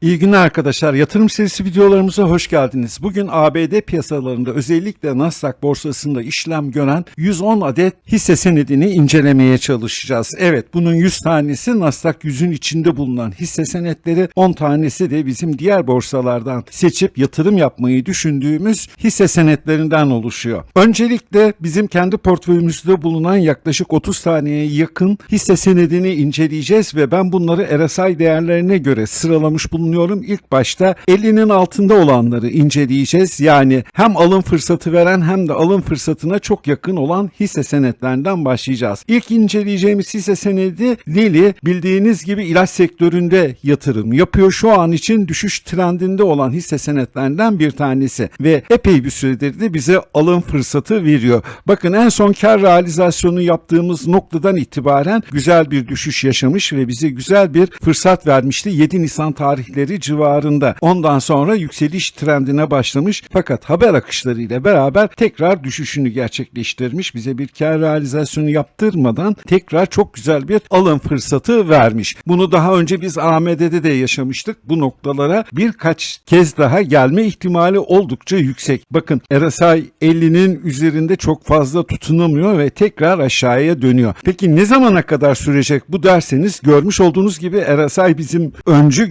İyi günler arkadaşlar. Yatırım serisi videolarımıza hoş geldiniz. Bugün ABD piyasalarında özellikle Nasdaq borsasında işlem gören 110 adet hisse senedini incelemeye çalışacağız. Evet bunun 100 tanesi Nasdaq 100'ün içinde bulunan hisse senetleri, 10 tanesi de bizim diğer borsalardan seçip yatırım yapmayı düşündüğümüz hisse senetlerinden oluşuyor. Öncelikle bizim kendi portföyümüzde bulunan yaklaşık 30 taneye yakın hisse senedini inceleyeceğiz ve ben bunları RSI değerlerine göre sıralamış bulunuyorum. İlk başta 50'nin altında olanları inceleyeceğiz. Yani hem alım fırsatı veren hem de alım fırsatına çok yakın olan hisse senetlerinden başlayacağız. İlk inceleyeceğimiz hisse senedi Lilly bildiğiniz gibi ilaç sektöründe yatırım yapıyor. Şu an için düşüş trendinde olan hisse senetlerinden bir tanesi ve epey bir süredir de bize alım fırsatı veriyor. Bakın en son kar realizasyonu yaptığımız noktadan itibaren güzel bir düşüş yaşamış ve bize güzel bir fırsat vermişti. 7 Nisan tarihleri civarında. Ondan sonra yükseliş trendine başlamış fakat haber akışlarıyla beraber tekrar düşüşünü gerçekleştirmiş. Bize bir kar realizasyonu yaptırmadan tekrar çok güzel bir alım fırsatı vermiş. Bunu daha önce biz AMD'de de yaşamıştık. Bu noktalara birkaç kez daha gelme ihtimali oldukça yüksek. Bakın RSI 50'nin üzerinde çok fazla tutunamıyor ve tekrar aşağıya dönüyor. Peki ne zamana kadar sürecek bu derseniz görmüş olduğunuz gibi RSI bizim öncü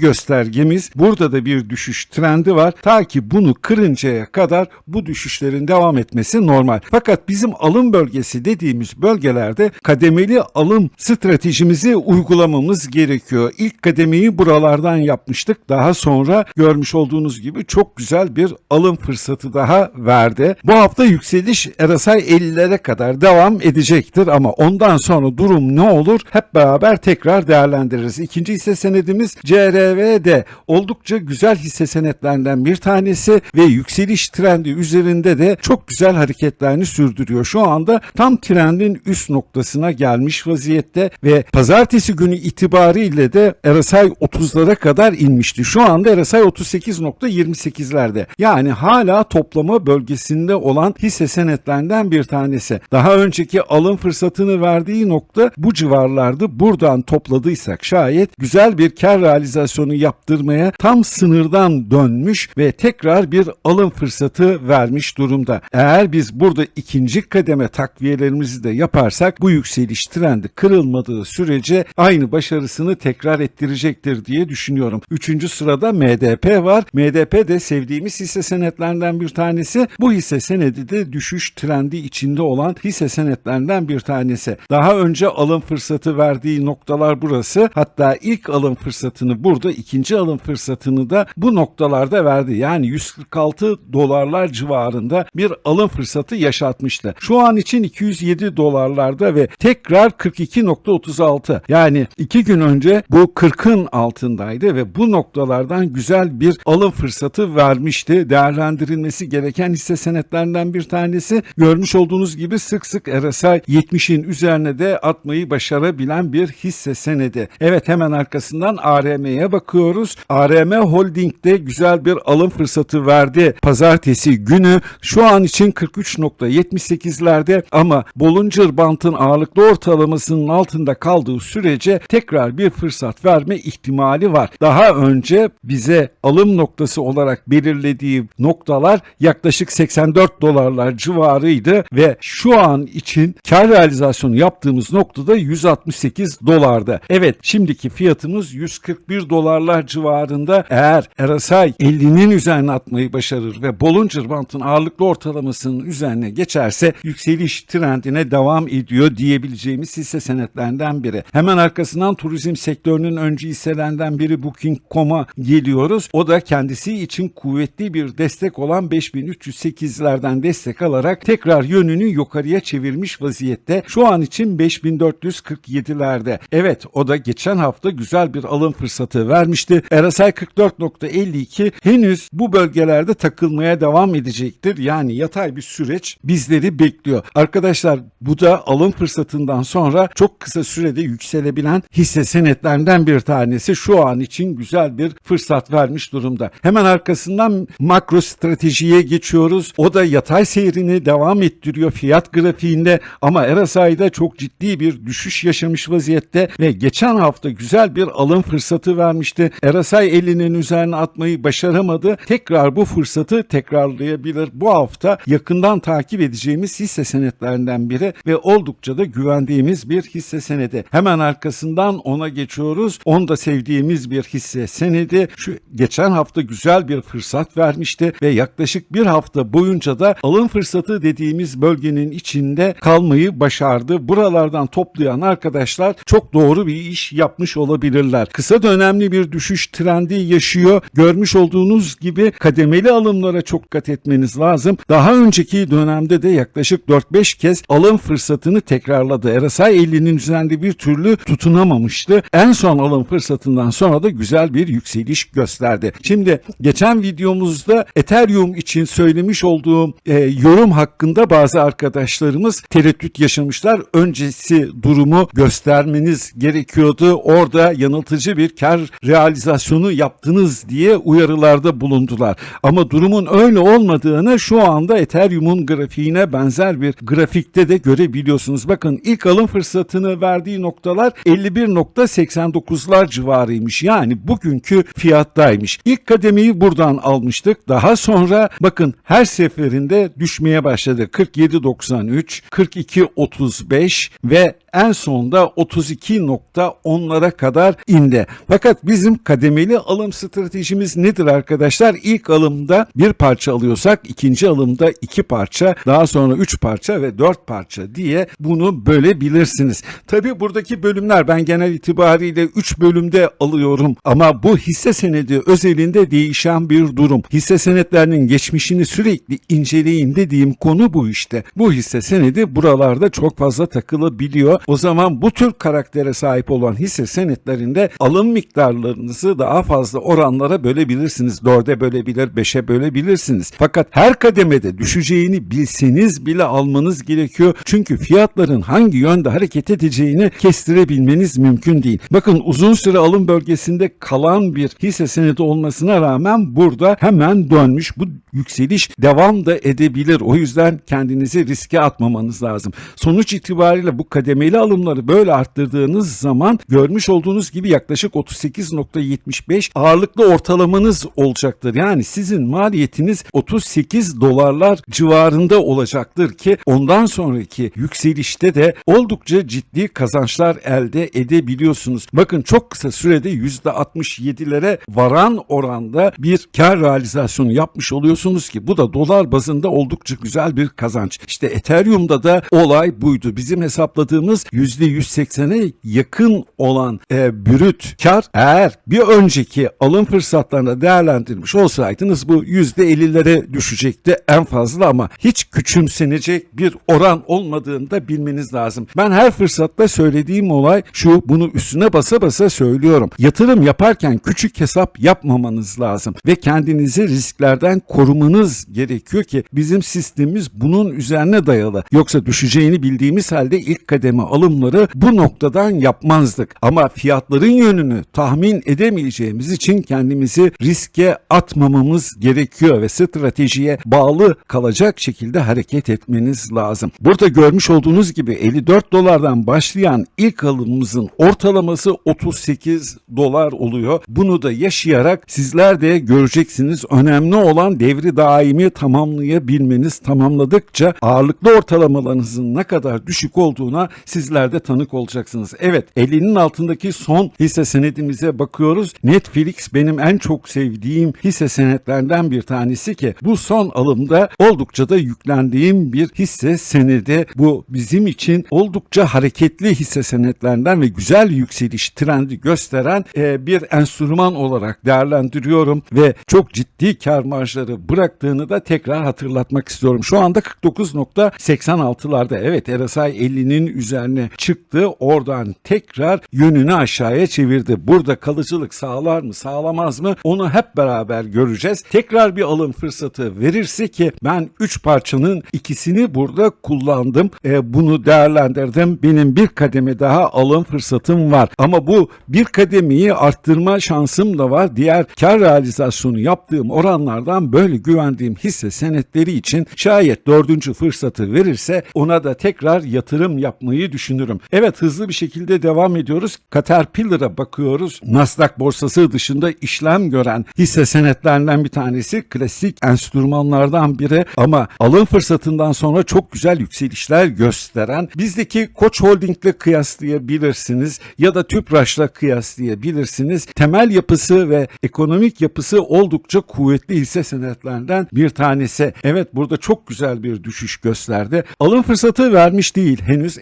göstergemiz. Burada da bir düşüş trendi var. Ta ki bunu kırıncaya kadar bu düşüşlerin devam etmesi normal. Fakat bizim alım bölgesi dediğimiz bölgelerde kademeli alım stratejimizi uygulamamız gerekiyor. İlk kademeyi buralardan yapmıştık. Daha sonra görmüş olduğunuz gibi çok güzel bir alım fırsatı daha verdi. Bu hafta yükseliş RSI 50'lere kadar devam edecektir ama ondan sonra durum ne olur hep beraber tekrar değerlendiririz. İkinci hisse senedimiz CRV'de oldukça güzel hisse senetlerinden bir tanesi ve yükseliş trendi üzerinde de çok güzel hareketlerini sürdürüyor. Şu anda tam trendin üst noktasına gelmiş vaziyette ve pazartesi günü itibariyle de RSI 30'lara kadar inmişti. Şu anda RSI 38.28'lerde. Yani hala toplama bölgesinde olan hisse senetlerinden bir tanesi. Daha önceki alım fırsatını verdiği nokta bu civarlardı. Buradan topladıysak şayet güzel bir kar realizasyonu yaptırmaya tam sınırdan dönmüş ve tekrar bir alım fırsatı vermiş durumda. Eğer biz burada ikinci kademe takviyelerimizi de yaparsak bu yükseliş trendi kırılmadığı sürece aynı başarısını tekrar ettirecektir diye düşünüyorum. Üçüncü sırada MDP var. MDP de sevdiğimiz hisse senetlerinden bir tanesi. Bu hisse senedi de düşüş trendi içinde olan hisse senetlerinden bir tanesi. Daha önce alım fırsatı verdiği noktalar burası. Hatta ilk alım fırsatını burada, ikinci alım fırsatını da bu noktalarda verdi. Yani 146 dolarlar civarında bir alım fırsatı yaşatmıştı. Şu an için 207 dolarlarda ve tekrar 42.36 yani iki gün önce bu 40'ın altındaydı ve bu noktalardan güzel bir alım fırsatı vermişti. Değerlendirilmesi gereken hisse senetlerinden bir tanesi. Görmüş olduğunuz gibi sık sık RSI 70'in üzerine de atmayı başarabilen bir hisse senedi. Evet hemen arkasından ARM'ye bakıyoruz. ARM Holding'de güzel bir alım fırsatı verdi. Pazartesi günü şu an için 43.78'lerde ama Bollinger Band'ın ağırlıklı ortalamasının altında kaldığı sürece tekrar bir fırsat verme ihtimali var. Daha önce bize alım noktası olarak belirlediği noktalar yaklaşık 84 dolarlar civarıydı ve şu an için kar realizasyonu yaptığımız noktada 168 dolarda. Evet şimdiki fiyatımız 141 dolarlar civarında eğer RSI 50'nin üzerine atmayı başarır ve Bollinger Band'ın ağırlıklı ortalamasının üzerine geçerse yükseliş trendine devam ediyor diyebileceğimiz hisse senetlerinden biri. Hemen arkasından turizm sektörünün öncü hisselerinden biri Booking.com'a geliyoruz. O da kendisi için kuvvetli bir destek olan 5308'lerden destek alarak tekrar yönünü yukarıya çevirmiş vaziyette. Şu an için 5447'lerde. Evet o da geçen hafta güzel bir alım fırsatı vermişti. RSI 44.52 henüz bu bölgelerde takılmaya devam edecektir. Yani yatay bir süreç bizleri bekliyor. Arkadaşlar bu da alım fırsatından sonra çok kısa sürede yükselebilen hisse senetlerinden bir tanesi. Şu an için güzel bir fırsat vermiş durumda. Hemen arkasından makro stratejiye geçiyoruz. O da yatay seyrini devam ettiriyor fiyat grafiğinde ama RSI'da çok ciddi bir düşüş yaşamış vaziyette ve geçen hafta güzel bir alım fırsatı vermişti. Erasay 50'nin üzerine atmayı başaramadı. Tekrar bu fırsatı tekrarlayabilir. Bu hafta yakından takip edeceğimiz hisse senetlerinden biri ve oldukça da güvendiğimiz bir hisse senedi. Hemen arkasından ona geçiyoruz. Onu da sevdiğimiz bir hisse senedi. Şu geçen hafta güzel bir fırsat vermişti ve yaklaşık bir hafta boyunca da alım fırsatı dediğimiz bölgenin içinde kalmayı başardı. Buralardan toplayan arkadaşlar çok doğru bir iş yapmış olabilirler. Kısa dönemli bir düşüş trendi yaşıyor. Görmüş olduğunuz gibi kademeli alımlara çok dikkat etmeniz lazım. Daha önceki dönemde de yaklaşık 4-5 kez alım fırsatını tekrarladı. RSI 50'nin üzerinde bir türlü tutunamamıştı. En son alım fırsatından sonra da güzel bir yükseliş gösterdi. Şimdi geçen videomuzda Ethereum için söylemiş olduğum e, yorum hakkında bazı arkadaşlarımız tereddüt yaşamışlar. Öncesi durumu göstermeniz gerekiyordu. Orada yanıltıcı bir kar realizasyonu yaptınız diye uyarılarda bulundular. Ama durumun öyle olmadığını şu anda Ethereum'un grafiğine benzer bir grafikte de görebiliyorsunuz. Bakın ilk alım fırsatını verdiği noktalar 51.89'lar civarıymış. Yani bugünkü fiyattaymış. İlk kademeyi buradan almıştık. Daha sonra bakın her seferinde düşmeye başladı. 47.93, 42.35 ve en sonda 32.10'lara kadar indi. Fakat bizim kademeli alım stratejimiz nedir arkadaşlar? İlk alımda bir parça alıyorsak ikinci alımda iki parça, daha sonra üç parça ve dört parça diye bunu bölebilirsiniz. Tabi buradaki bölümler ben genel itibariyle 3 bölümde alıyorum ama bu hisse senedi özelinde değişen bir durum. Hisse senetlerinin geçmişini sürekli inceleyin dediğim konu bu işte. Bu hisse senedi buralarda çok fazla takılabiliyor. O zaman bu tür karaktere sahip olan hisse senetlerinde alım miktarlarınızı daha fazla oranlara bölebilirsiniz. 4'e bölebilir, 5'e bölebilirsiniz. Fakat her kademede düşeceğini bilseniz bile almanız gerekiyor. Çünkü fiyatların hangi yönde hareket edeceğini kestirebilmeniz mümkün değil. Bakın uzun süre alım bölgesinde kalan bir hisse senedi olmasına rağmen burada hemen dönmüş. Bu yükseliş devam da edebilir. O yüzden kendinizi riske atmamanız lazım. Sonuç itibariyle bu kademeli alımları böyle arttırdığınız zaman görmüş olduğunuz gibi yaklaşık 38.75 ağırlıklı ortalamanız olacaktır. Yani sizin maliyetiniz 38 dolarlar civarında olacaktır ki ondan sonraki yükselişte de oldukça ciddi kazançlar elde edebiliyorsunuz. Bakın çok kısa sürede %67'lere varan oranda bir kar realizasyonu yapmış oluyorsunuz ki bu da dolar bazında oldukça güzel bir kazanç. İşte Ethereum'da da olay buydu. Bizim hesapladığımız %180'e yakın olan e, brüt kar eğer bir önceki alım fırsatlarını değerlendirmiş olsaydınız bu %50'lere düşecekti en fazla ama hiç küçümsenecek bir oran olmadığını da bilmeniz lazım. Ben her fırsatta söylediğim olay şu bunu üstüne basa basa söylüyorum. Yatırım yaparken küçük hesap yapmamanız lazım ve kendinizi risklerden korumanız gerekiyor ki bizim sistemimiz bunun üzerine dayalı. Yoksa düşeceğini bildiğimiz halde ilk kademe alımları bu noktadan yapmazdık. Ama fiyatların yönünü tahmin edemeyeceğimiz için kendimizi riske atmamamız gerekiyor ve stratejiye bağlı kalacak şekilde hareket etmeniz lazım. Burada görmüş olduğunuz gibi 54 dolardan başlayan ilk alımımızın ortalaması 38 dolar oluyor. Bunu da yaşayarak sizler de göreceksiniz. Önemli olan devri daimi tamamlayabilmeniz. Tamamladıkça ağırlıklı ortalamalarınızın ne kadar düşük olduğuna sizler de tanık olacaksınız. Evet 50'nin altındaki son hisse senedimize bakıyoruz. Netflix benim en çok sevdiğim hisse senetlerden bir tanesi ki bu son alımda oldukça da yüklendiğim bir hisse senedi. Bu bizim için oldukça hareketli hisse senetlerinden ve güzel yükseliş trendi gösteren e, bir enstrüman olarak değerlendiriyorum ve çok ciddi kar marjları bıraktığını da tekrar hatırlatmak istiyorum. Şu anda 49.86'larda evet RSI 50'nin üzerine çıktı. Oradan tekrar yönünü aşağıya çevirdi. Burada kalıcılık sağlar mı sağlamaz mı onu hep beraber göreceğiz. Tekrar bir alım fırsatı verirse ki ben 3 parçanın ikisini burada kullandım. E, bunu değerlendirdim. Benim bir kademe daha alım fırsatım var. Ama bu bir kademeyi arttırma şansım da var. Diğer kar realizasyonu yaptığım oranlardan böyle güvendiğim hisse senetleri için şayet dördüncü fırsatı verirse ona da tekrar yatırım yapmayı düşünürüm. Evet hızlı bir şekilde devam ediyoruz. Caterpillar'a bakıyoruz. Nasdaq borsası dışında işlem gören hisse senetlerinden bir tanesi klasik enstrümanlardan biri ama alım fırsatından sonra çok güzel yükselişler gösteren bizdeki Koç Holding'le kıyaslayabilirsiniz ya da Tüpraş'la kıyaslayabilirsiniz. Temel yapısı ve ekonomik yapısı oldukça kuvvetli hisse senetlerinden bir tanesi. Evet burada çok güzel bir düşüş gösterdi. Alım fırsatı vermiş değil. Henüz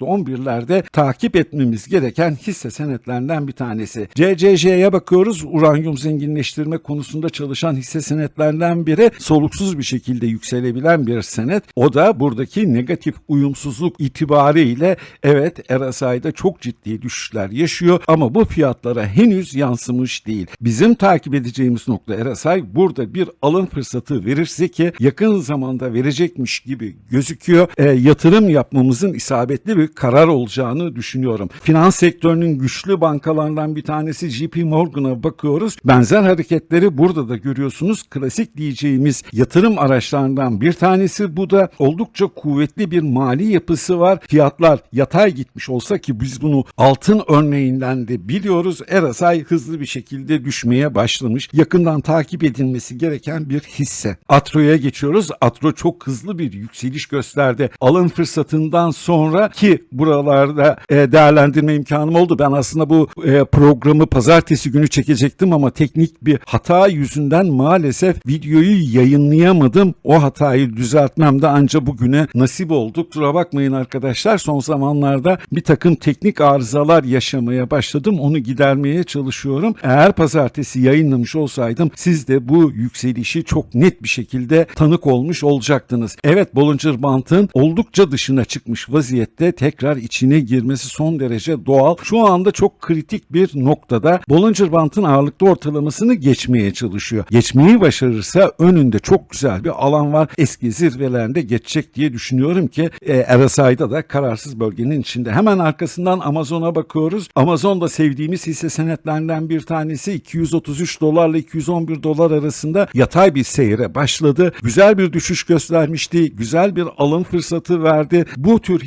50.11'lerde takip etmemiz gereken hisse senetlerinden bir tanesi. CCJ'ye bakıyoruz. Uranyum zenginleştirme konusunda çalışan hisse senetlerinden biri soluksuz bir şekilde yükselebilen bir senet. O da buradaki negatif uyumsuzluk itibariyle evet RSI'da çok ciddi düşüşler yaşıyor ama bu fiyatlara henüz yansımış değil. Bizim takip edeceğimiz nokta RSI burada bir alım fırsatı verirse ki yakın zamanda verecekmiş gibi gözüküyor. E, yatırım yapmamızın isabetli karar olacağını düşünüyorum. Finans sektörünün güçlü bankalarından bir tanesi JP Morgan'a bakıyoruz. Benzer hareketleri burada da görüyorsunuz. Klasik diyeceğimiz yatırım araçlarından bir tanesi bu da oldukça kuvvetli bir mali yapısı var. Fiyatlar yatay gitmiş olsa ki biz bunu altın örneğinden de biliyoruz. RSI hızlı bir şekilde düşmeye başlamış. Yakından takip edilmesi gereken bir hisse. Atro'ya geçiyoruz. Atro çok hızlı bir yükseliş gösterdi. Alım fırsatından sonra ki buralarda e, değerlendirme imkanım oldu. Ben aslında bu e, programı pazartesi günü çekecektim ama teknik bir hata yüzünden maalesef videoyu yayınlayamadım. O hatayı düzeltmem de anca bugüne nasip oldu. Kusura bakmayın arkadaşlar. Son zamanlarda bir takım teknik arızalar yaşamaya başladım. Onu gidermeye çalışıyorum. Eğer pazartesi yayınlamış olsaydım siz de bu yükselişi çok net bir şekilde tanık olmuş olacaktınız. Evet Bollinger Band'ın oldukça dışına çıkmış vaziyette tekrar içine girmesi son derece doğal. Şu anda çok kritik bir noktada Bollinger Band'ın ağırlıklı ortalamasını geçmeye çalışıyor. Geçmeyi başarırsa önünde çok güzel bir alan var. Eski zirvelerinde geçecek diye düşünüyorum ki e, RSI'da da kararsız bölgenin içinde. Hemen arkasından Amazon'a bakıyoruz. Amazon da sevdiğimiz hisse senetlerinden bir tanesi 233 dolarla 211 dolar arasında yatay bir seyre başladı. Güzel bir düşüş göstermişti. Güzel bir alım fırsatı verdi. Bu tür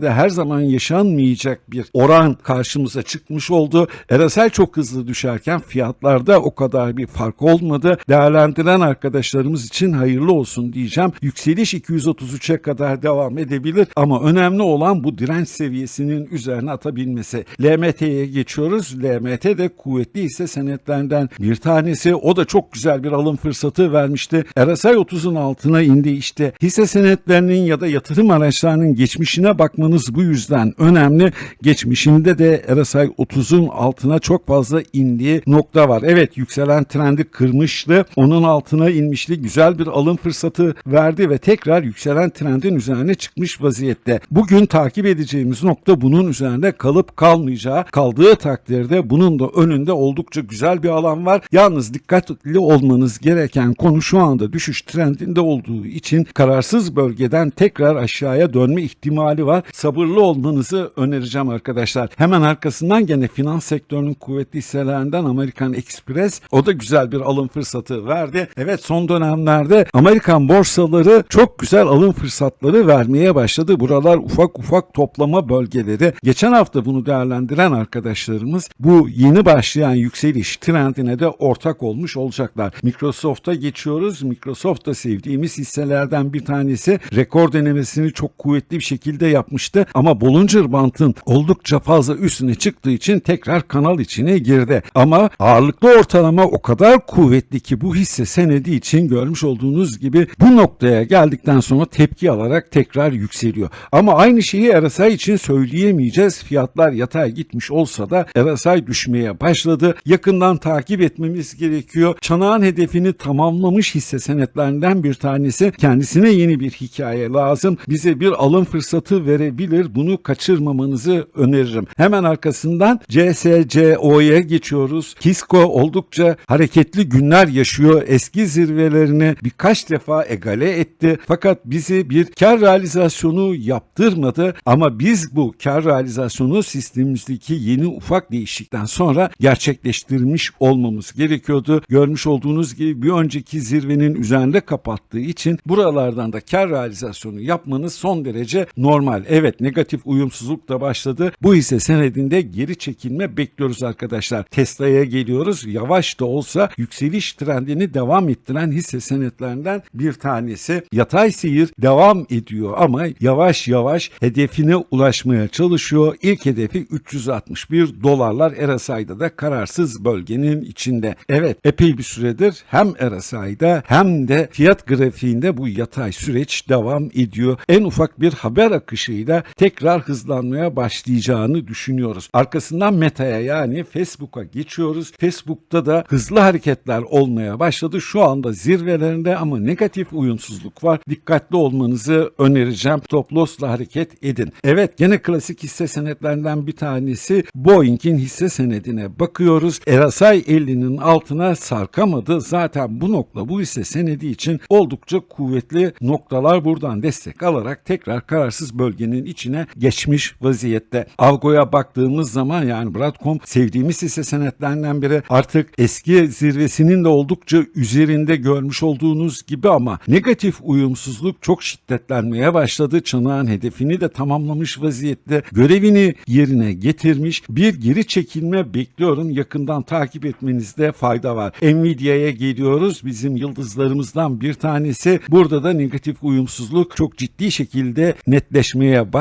hisselerde her zaman yaşanmayacak bir oran karşımıza çıkmış oldu. RSI çok hızlı düşerken fiyatlarda o kadar bir fark olmadı. Değerlendiren arkadaşlarımız için hayırlı olsun diyeceğim. Yükseliş 233'e kadar devam edebilir ama önemli olan bu direnç seviyesinin üzerine atabilmesi. LMT'ye geçiyoruz. LMT de kuvvetli hisse senetlerinden bir tanesi. O da çok güzel bir alım fırsatı vermişti. RSI 30'un altına indi işte. Hisse senetlerinin ya da yatırım araçlarının geçmişine bakmanız bu yüzden önemli. Geçmişinde de RSI 30'un altına çok fazla indiği nokta var. Evet yükselen trendi kırmıştı. Onun altına inmişti. Güzel bir alım fırsatı verdi ve tekrar yükselen trendin üzerine çıkmış vaziyette. Bugün takip edeceğimiz nokta bunun üzerinde kalıp kalmayacağı. Kaldığı takdirde bunun da önünde oldukça güzel bir alan var. Yalnız dikkatli olmanız gereken konu şu anda düşüş trendinde olduğu için kararsız bölgeden tekrar aşağıya dönme ihtimali var. Sabırlı olmanızı önereceğim arkadaşlar. Hemen arkasından gene finans sektörünün kuvvetli hisselerinden Amerikan Express o da güzel bir alım fırsatı verdi. Evet son dönemlerde Amerikan borsaları çok güzel alım fırsatları vermeye başladı. Buralar ufak ufak toplama bölgeleri. Geçen hafta bunu değerlendiren arkadaşlarımız bu yeni başlayan yükseliş trendine de ortak olmuş olacaklar. Microsoft'a geçiyoruz. Microsoft da sevdiğimiz hisselerden bir tanesi. Rekor denemesini çok kuvvetli bir şekilde yapmıştı ama Bollinger Band'ın oldukça fazla üstüne çıktığı için tekrar kanal içine girdi. Ama ağırlıklı ortalama o kadar kuvvetli ki bu hisse senedi için görmüş olduğunuz gibi bu noktaya geldikten sonra tepki alarak tekrar yükseliyor. Ama aynı şeyi RSI için söyleyemeyeceğiz. Fiyatlar yatay gitmiş olsa da RSI düşmeye başladı. Yakından takip etmemiz gerekiyor. Çanağın hedefini tamamlamış hisse senetlerinden bir tanesi. Kendisine yeni bir hikaye lazım. Bize bir alım fırsatı verebilir. Bunu kaçırmamanızı öneririm. Hemen arkasından CSCO'ya geçiyoruz. Kisco oldukça hareketli günler yaşıyor. Eski zirvelerini birkaç defa egale etti. Fakat bizi bir kar realizasyonu yaptırmadı. Ama biz bu kar realizasyonu sistemimizdeki yeni ufak değişiklikten sonra gerçekleştirmiş olmamız gerekiyordu. Görmüş olduğunuz gibi bir önceki zirvenin üzerinde kapattığı için buralardan da kar realizasyonu yapmanız son derece normal. Evet Evet negatif uyumsuzluk da başladı. Bu hisse senedinde geri çekilme bekliyoruz arkadaşlar. Tesla'ya geliyoruz. Yavaş da olsa yükseliş trendini devam ettiren hisse senetlerinden bir tanesi. Yatay seyir devam ediyor ama yavaş yavaş hedefine ulaşmaya çalışıyor. İlk hedefi 361 dolarlar RSI'da da kararsız bölgenin içinde. Evet epey bir süredir hem RSI'da hem de fiyat grafiğinde bu yatay süreç devam ediyor. En ufak bir haber akışıyla tekrar hızlanmaya başlayacağını düşünüyoruz. Arkasından Meta'ya yani Facebook'a geçiyoruz. Facebook'ta da hızlı hareketler olmaya başladı. Şu anda zirvelerinde ama negatif uyumsuzluk var. Dikkatli olmanızı önereceğim. Stop loss'la hareket edin. Evet gene klasik hisse senetlerinden bir tanesi Boeing'in hisse senedine bakıyoruz. RSI 50'nin altına sarkamadı. Zaten bu nokta bu hisse senedi için oldukça kuvvetli noktalar buradan destek alarak tekrar kararsız bölgenin içine geçmiş vaziyette. Avgo'ya baktığımız zaman yani Bradcom sevdiğimiz hisse senetlerinden biri artık eski zirvesinin de oldukça üzerinde görmüş olduğunuz gibi ama negatif uyumsuzluk çok şiddetlenmeye başladı. Çanağın hedefini de tamamlamış vaziyette. Görevini yerine getirmiş. Bir geri çekilme bekliyorum. Yakından takip etmenizde fayda var. Nvidia'ya geliyoruz. Bizim yıldızlarımızdan bir tanesi. Burada da negatif uyumsuzluk çok ciddi şekilde netleşmeye başladı.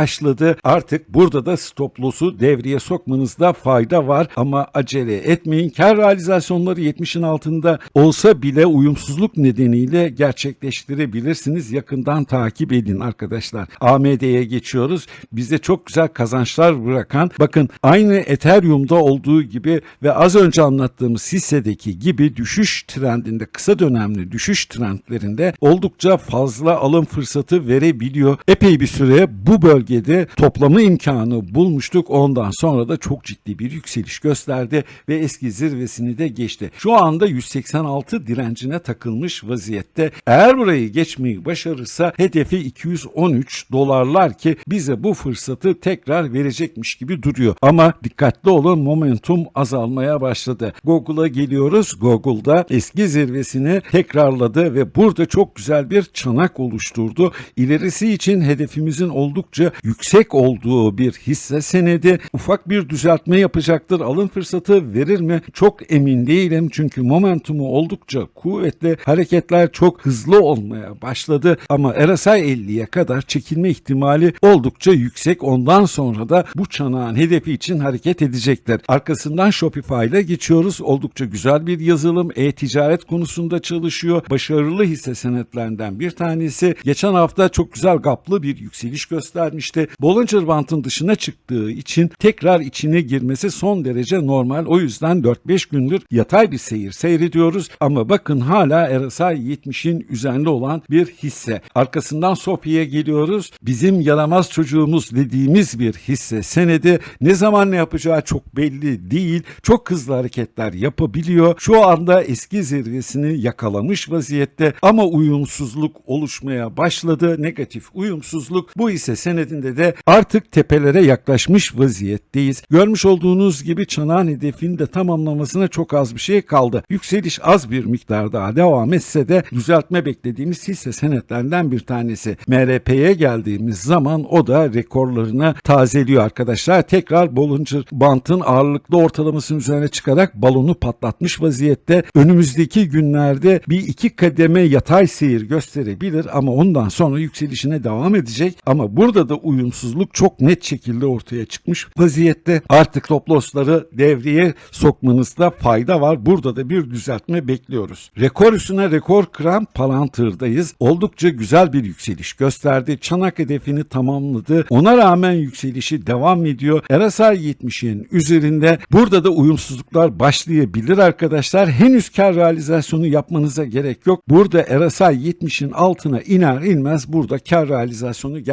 Artık burada da stop loss'u devreye sokmanızda fayda var ama acele etmeyin. Kar realizasyonları 70'in altında olsa bile uyumsuzluk nedeniyle gerçekleştirebilirsiniz. Yakından takip edin arkadaşlar. AMD'ye geçiyoruz. Bize çok güzel kazançlar bırakan bakın aynı Ethereum'da olduğu gibi ve az önce anlattığımız hissedeki gibi düşüş trendinde kısa dönemli düşüş trendlerinde oldukça fazla alım fırsatı verebiliyor. Epey bir süre bu bölgede toplama imkanı bulmuştuk. Ondan sonra da çok ciddi bir yükseliş gösterdi ve eski zirvesini de geçti. Şu anda 186 direncine takılmış vaziyette. Eğer burayı geçmeyi başarırsa hedefi 213 dolarlar ki bize bu fırsatı tekrar verecekmiş gibi duruyor. Ama dikkatli olun momentum azalmaya başladı. Google'a geliyoruz. Google'da eski zirvesini tekrarladı ve burada çok güzel bir çanak oluşturdu. İlerisi için hedefimizin oldukça yüksek olduğu bir hisse senedi. Ufak bir düzeltme yapacaktır. Alım fırsatı verir mi? Çok emin değilim çünkü momentumu oldukça kuvvetli. Hareketler çok hızlı olmaya başladı ama RSI 50'ye kadar çekilme ihtimali oldukça yüksek. Ondan sonra da bu çanağın hedefi için hareket edecekler. Arkasından Shopify ile geçiyoruz. Oldukça güzel bir yazılım. E-ticaret konusunda çalışıyor. Başarılı hisse senetlerinden bir tanesi. Geçen hafta çok güzel gaplı bir yükseliş göstermişti. Bollinger Band'ın dışına çıktığı için tekrar içine girmesi son derece normal. O yüzden 4-5 gündür yatay bir seyir seyrediyoruz. Ama bakın hala RSI 70'in üzerinde olan bir hisse. Arkasından Sofi'ye geliyoruz. Bizim yaramaz çocuğumuz dediğimiz bir hisse senedi. Ne zaman ne yapacağı çok belli değil. Çok hızlı hareketler yapabiliyor. Şu anda eski zirvesini yakalamış vaziyette ama uyumsuzluk oluşmaya başladı. Negatif uyumsuzluk bu ise senedinde de artık tepelere yaklaşmış vaziyetteyiz. Görmüş olduğunuz gibi çanağın hedefini de tamamlamasına çok az bir şey kaldı. Yükseliş az bir miktar daha devam etse de düzeltme beklediğimiz hisse senetlerinden bir tanesi. MRP'ye geldiğimiz zaman o da rekorlarını tazeliyor arkadaşlar. Tekrar Bollinger Band'ın ağırlıklı ortalamasının üzerine çıkarak balonu patlatmış vaziyette. Önümüzdeki günlerde bir iki kademe yatay seyir gösterebilir ama ondan sonra yükselişine devam edecek. Ama burada da uyumsuzluk çok net şekilde ortaya çıkmış vaziyette. Artık stop loss'ları devreye sokmanızda fayda var. Burada da bir düzeltme bekliyoruz. Rekor üstüne rekor kıran Palantir'dayız. Oldukça güzel bir yükseliş gösterdi. Çanak hedefini tamamladı. Ona rağmen yükselişi devam ediyor. RSI 70'in üzerinde. Burada da uyumsuzluklar başlayabilir arkadaşlar. Henüz kar realizasyonu yapmanıza gerek yok. Burada RSI 70'in altına iner inmez burada kar realizasyonu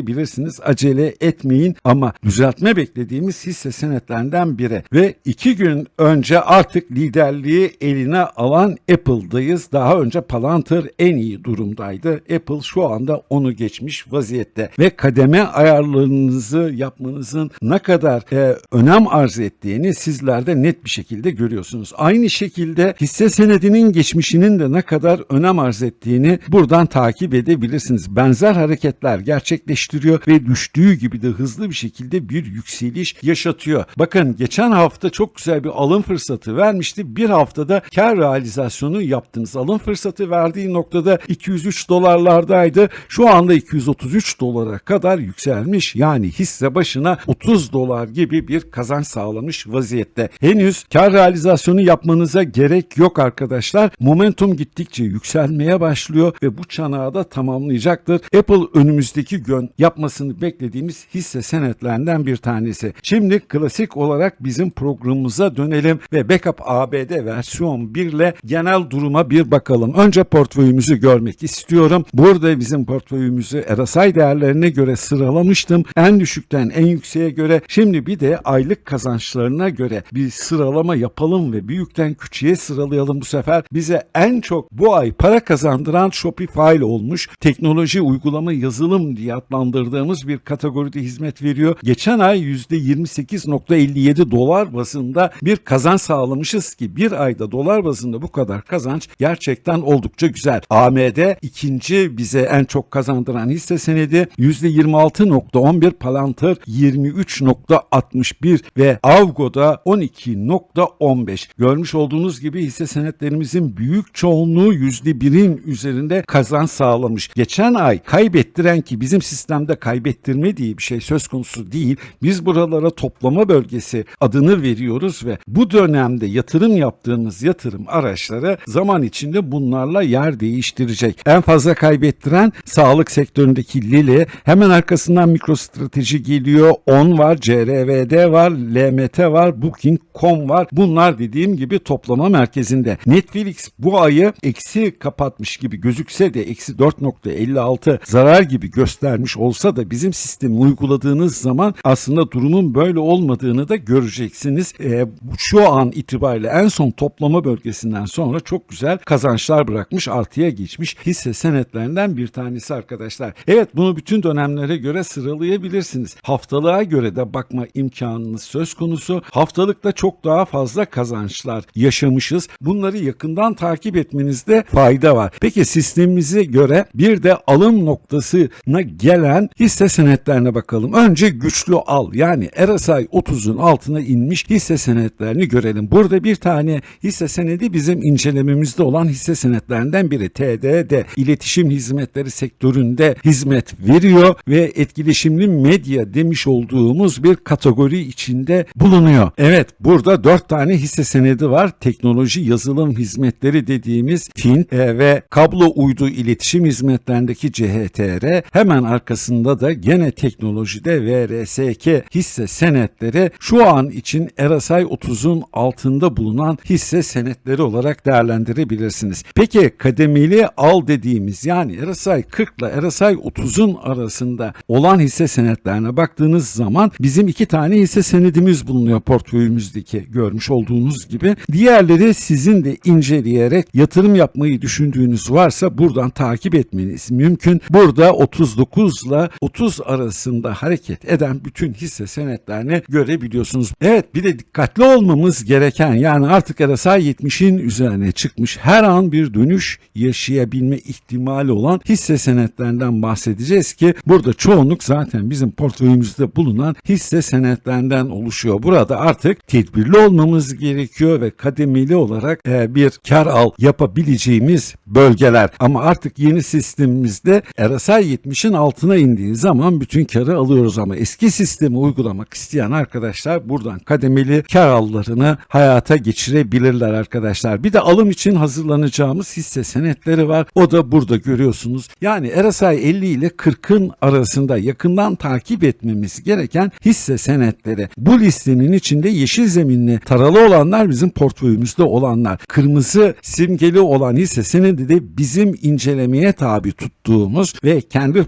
gerçekleştirebilirsiniz. Acele etmeyin ama düzeltme beklediğimiz hisse senetlerinden biri ve iki gün önce artık liderliği eline alan Apple'dayız. Daha önce Palantir en iyi durumdaydı. Apple şu anda onu geçmiş vaziyette ve kademe ayarlarınızı yapmanızın ne kadar e, önem arz ettiğini sizler de net bir şekilde görüyorsunuz. Aynı şekilde hisse senedinin geçmişinin de ne kadar önem arz ettiğini buradan takip edebilirsiniz. Benzer hareketler gerçekleşti geliştiriyor ve düştüğü gibi de hızlı bir şekilde bir yükseliş yaşatıyor. Bakın geçen hafta çok güzel bir alım fırsatı vermişti. Bir haftada kar realizasyonu yaptınız. Alım fırsatı verdiği noktada 203 dolarlardaydı. Şu anda 233 dolara kadar yükselmiş. Yani hisse başına 30 dolar gibi bir kazanç sağlamış vaziyette. Henüz kar realizasyonu yapmanıza gerek yok arkadaşlar. Momentum gittikçe yükselmeye başlıyor ve bu çanağı da tamamlayacaktır. Apple önümüzdeki gün yapmasını beklediğimiz hisse senetlerinden bir tanesi. Şimdi klasik olarak bizim programımıza dönelim ve Backup ABD versiyon 1 ile genel duruma bir bakalım. Önce portföyümüzü görmek istiyorum. Burada bizim portföyümüzü RSI değerlerine göre sıralamıştım. En düşükten en yükseğe göre. Şimdi bir de aylık kazançlarına göre bir sıralama yapalım ve büyükten küçüğe sıralayalım bu sefer. Bize en çok bu ay para kazandıran Shopify olmuş. Teknoloji, uygulama, yazılım diye adlandırdığımız bir kategoride hizmet veriyor. Geçen ay %28.57 dolar bazında bir kazanç sağlamışız ki bir ayda dolar bazında bu kadar kazanç gerçekten oldukça güzel. AMD ikinci bize en çok kazandıran hisse senedi %26.11 Palantir 23.61 ve Avgo'da 12.15. Görmüş olduğunuz gibi hisse senetlerimizin büyük çoğunluğu %1'in üzerinde kazanç sağlamış. Geçen ay kaybettiren ki bizim sistemde kaybettirme diye bir şey söz konusu değil. Biz buralara toplama bölgesi adını veriyoruz ve bu dönemde yatırım yaptığınız yatırım araçları zaman içinde bunlarla yer değiştirecek. En fazla kaybettiren sağlık sektöründeki Lilly, hemen arkasından MicroStrateji geliyor. On var, CRVD var, LMT var, Booking.com var. Bunlar dediğim gibi toplama merkezinde. Netflix bu ayı eksi kapatmış gibi gözükse de eksi 4.56 zarar gibi göstermiş olsa da bizim sistemi uyguladığınız zaman aslında durumun böyle olmadığını da göreceksiniz. Ee, şu an itibariyle en son toplama bölgesinden sonra çok güzel kazançlar bırakmış artıya geçmiş hisse senetlerinden bir tanesi arkadaşlar. Evet bunu bütün dönemlere göre sıralayabilirsiniz. Haftalığa göre de bakma imkanınız söz konusu. Haftalıkta çok daha fazla kazançlar yaşamışız. Bunları yakından takip etmenizde fayda var. Peki sistemimize göre bir de alım noktasına gelen hisse senetlerine bakalım. Önce güçlü al yani RSI 30'un altına inmiş hisse senetlerini görelim. Burada bir tane hisse senedi bizim incelememizde olan hisse senetlerinden biri. TDD iletişim hizmetleri sektöründe hizmet veriyor ve etkileşimli medya demiş olduğumuz bir kategori içinde bulunuyor. Evet burada dört tane hisse senedi var. Teknoloji yazılım hizmetleri dediğimiz TİN ve kablo uydu iletişim hizmetlerindeki CHTR hemen arkasında da gene teknolojide VRSK hisse senetleri şu an için RSI 30'un altında bulunan hisse senetleri olarak değerlendirebilirsiniz. Peki kademeli al dediğimiz yani RSI 40 ile RSI 30'un arasında olan hisse senetlerine baktığınız zaman bizim iki tane hisse senedimiz bulunuyor portföyümüzdeki görmüş olduğunuz gibi. Diğerleri sizin de inceleyerek yatırım yapmayı düşündüğünüz varsa buradan takip etmeniz mümkün. Burada 39 ile 30 arasında hareket eden bütün hisse senetlerini görebiliyorsunuz. Evet bir de dikkatli olmamız gereken yani artık RSI 70'in üzerine çıkmış her an bir dönüş yaşayabilme ihtimali olan hisse senetlerinden bahsedeceğiz ki burada çoğunluk zaten bizim portföyümüzde bulunan hisse senetlerinden oluşuyor. Burada artık tedbirli olmamız gerekiyor ve kademeli olarak e, bir kar al yapabileceğimiz bölgeler. Ama artık yeni sistemimizde RSI 70'in altına indiği zaman bütün karı alıyoruz ama eski sistemi uygulamak isteyen arkadaşlar buradan kademeli kar allarını hayata geçirebilirler arkadaşlar. Bir de alım için hazırlanacağımız hisse senetleri var. O da burada görüyorsunuz. Yani RSI 50 ile 40'ın arasında yakından takip etmemiz gereken hisse senetleri. Bu listenin içinde yeşil zeminli taralı olanlar bizim portföyümüzde olanlar. Kırmızı simgeli olan hisse senedi de bizim incelemeye tabi tuttuğumuz ve kendi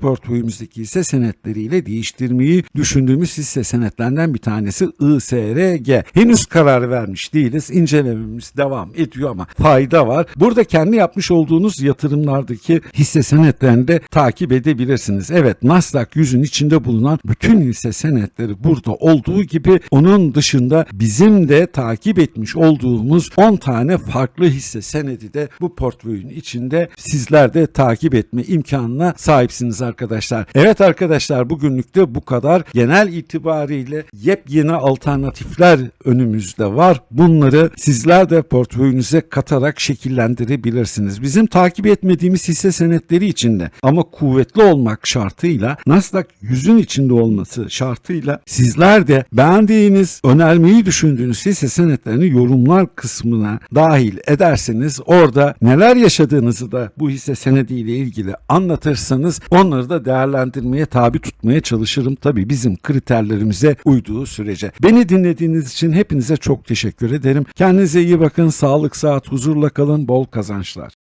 portföyümüzdeki hisse senetleriyle değiştirmeyi düşündüğümüz hisse senetlerinden bir tanesi ISRG. Henüz karar vermiş değiliz. İncelememiz devam ediyor ama fayda var. Burada kendi yapmış olduğunuz yatırımlardaki hisse senetlerini de takip edebilirsiniz. Evet Nasdaq yüzün içinde bulunan bütün hisse senetleri burada olduğu gibi onun dışında bizim de takip etmiş olduğumuz 10 tane farklı hisse senedi de bu portföyün içinde sizler de takip etme imkanına sahipsiniz arkadaşlar. Kazançlar. Evet arkadaşlar bugünlük de bu kadar. Genel itibariyle yepyeni alternatifler önümüzde var. Bunları sizler de portföyünüze katarak şekillendirebilirsiniz. Bizim takip etmediğimiz hisse senetleri içinde ama kuvvetli olmak şartıyla Nasdaq 100'ün içinde olması şartıyla sizler de beğendiğiniz, önermeyi düşündüğünüz hisse senetlerini yorumlar kısmına dahil ederseniz orada neler yaşadığınızı da bu hisse senediyle ilgili anlatırsanız onları da değerlendirmeye tabi tutmaya çalışırım. Tabii bizim kriterlerimize uyduğu sürece. Beni dinlediğiniz için hepinize çok teşekkür ederim. Kendinize iyi bakın. Sağlık, saat, huzurla kalın. Bol kazançlar.